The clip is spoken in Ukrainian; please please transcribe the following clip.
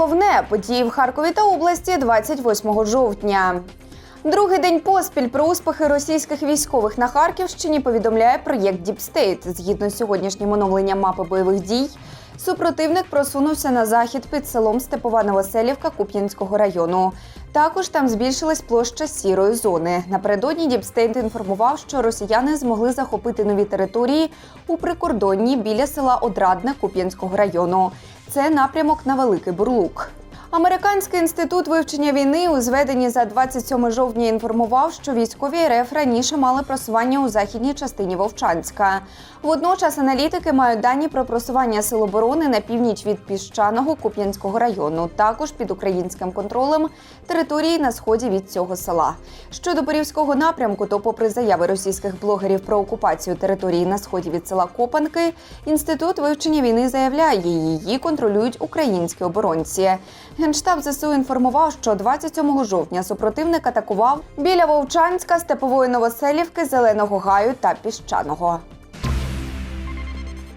головне події в Харкові та області 28 жовтня. Другий день поспіль про успіхи російських військових на Харківщині повідомляє проєкт Діпстейт. Згідно з сьогоднішнім оновленням мапи бойових дій, супротивник просунувся на захід під селом Степова Новоселівка Куп'янського району. Також там збільшилась площа сірої зони. Напередодні Діпстейт інформував, що росіяни змогли захопити нові території у прикордонні біля села Одрадне Куп'янського району. Це напрямок на Великий Бурлук. Американський інститут вивчення війни у зведенні за 27 жовтня інформував, що військові РФ раніше мали просування у західній частині Вовчанська. Водночас аналітики мають дані про просування сил оборони на північ від піщаного Куп'янського району, також під українським контролем території на сході від цього села. Щодо Борівського напрямку, то, попри заяви російських блогерів про окупацію території на сході від села Копанки, інститут вивчення війни заявляє, її контролюють українські оборонці. Генштаб ЗСУ інформував, що 27 жовтня супротивник атакував біля Вовчанська, Степової Новоселівки, Зеленого Гаю та Піщаного.